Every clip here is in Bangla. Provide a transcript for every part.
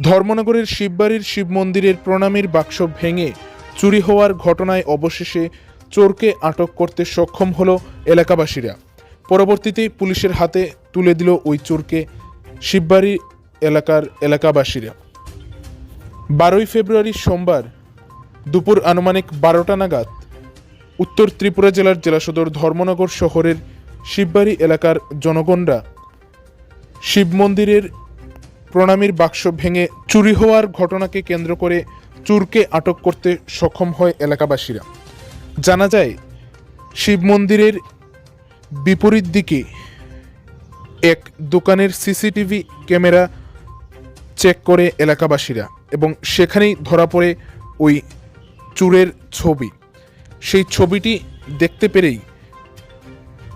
ধর্মনগরের শিববাড়ির শিব মন্দিরের প্রণামীর বাক্স ভেঙে চুরি হওয়ার ঘটনায় অবশেষে চোরকে আটক করতে সক্ষম হলো এলাকাবাসীরা। পরবর্তীতে পুলিশের হাতে তুলে দিল ওই চোরকে শিববাড়ি এলাকার এলাকাবাসীরা। বারোই ফেব্রুয়ারি সোমবার দুপুর আনুমানিক বারোটা নাগাদ উত্তর ত্রিপুরা জেলার জেলা সদর ধর্মনগর শহরের শিববাড়ি এলাকার জনগণরা শিব মন্দিরের প্রণামীর বাক্স ভেঙে চুরি হওয়ার ঘটনাকে কেন্দ্র করে চুরকে আটক করতে সক্ষম হয় এলাকাবাসীরা। জানা যায়, শিব মন্দিরের বিপরীত দিকে এক দোকানের সিসিটিভি ক্যামেরা চেক করে এলাকাবাসীরা এবং সেখানেই ধরা পড়ে ওই চুরের ছবি। সেই ছবিটি দেখতে পেরেই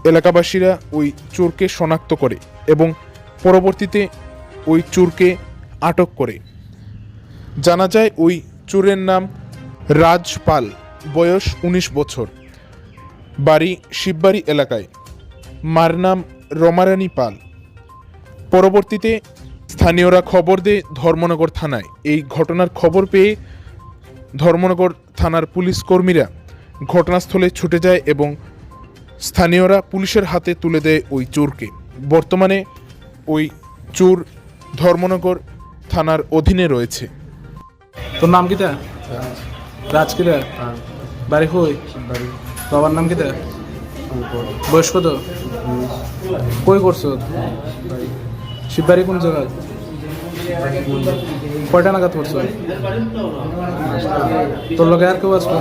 এলাকাবাসীরা ওই চোরকে শনাক্ত করে এবং পরবর্তীতে ওই চোরকে আটক করে। জানা যায় ওই চোরের নাম রাজ পাল বয়স উনিশ বছর। বাড়ি শিববাড়ি এলাকায়। মার নাম রমারানী পাল। পরবর্তীতে স্থানীয়রা খবর দেয় ধর্মনগর থানায়। এই ঘটনার খবর পেয়ে ধর্মনগর থানার পুলিশ কর্মীরা ঘটনাস্থলে ছুটে যায় এবং স্থানীয়রা পুলিশের হাতে তুলে দেয় ওই চোরকে। বর্তমানে ওই চোর ধর্মনগর থানার অধীনে রয়েছে। তোর নাম কিতা রাজ কিতা বাড়ি কই? বাবার নাম কিতা বয়স কত? কই করছ? শিববাড়ি কোন জায়গা? কয়টা নাগাদ করছ? তোর লোকে আর কেউ আসলো